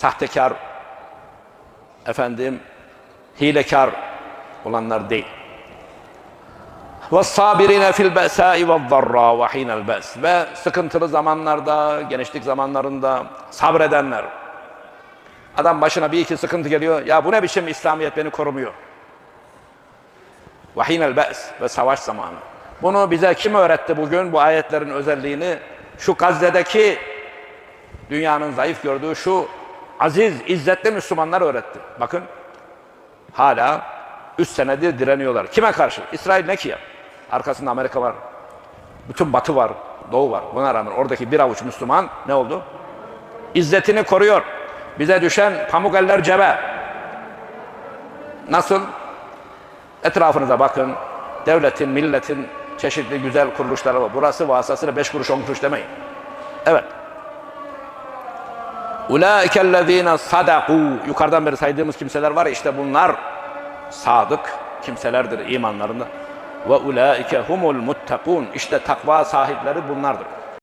sahtekar, efendim, hilekar olanlar değil. وَالصَّابِرِينَ فِي الْبَأْسَاءِ وَالضَّرَّا وَحِينَ الْبَأْسِ Ve sıkıntılı zamanlarda, gençlik zamanlarında sabredenler. Adam başına bir iki sıkıntı geliyor. Ya bu ne biçim İslamiyet beni korumuyor. وَحِينَ الْبَأْسِ Ve savaş zamanı. Bunu bize kim öğretti bugün bu ayetlerin özelliğini? Şu Gazze'deki dünyanın zayıf gördüğü şu aziz, izzetli Müslümanlar öğretti. Bakın hala 3 senedir direniyorlar. Kime karşı? İsrail ne ki ya? Arkasında Amerika var. Bütün batı var, doğu var. Buna rağmen oradaki bir avuç Müslüman ne oldu? İzzetini koruyor. Bize düşen pamuk eller cebe. Nasıl? Etrafınıza bakın. Devletin, milletin çeşitli güzel kuruluşları var. Burası vasıtasıyla beş kuruş on kuruş demeyin. Evet. Ulaikellezine sadaku. Yukarıdan beri saydığımız kimseler var ya işte bunlar sadık kimselerdir imanlarında. Ve ulaike humul muttakun. İşte takva sahipleri bunlardır.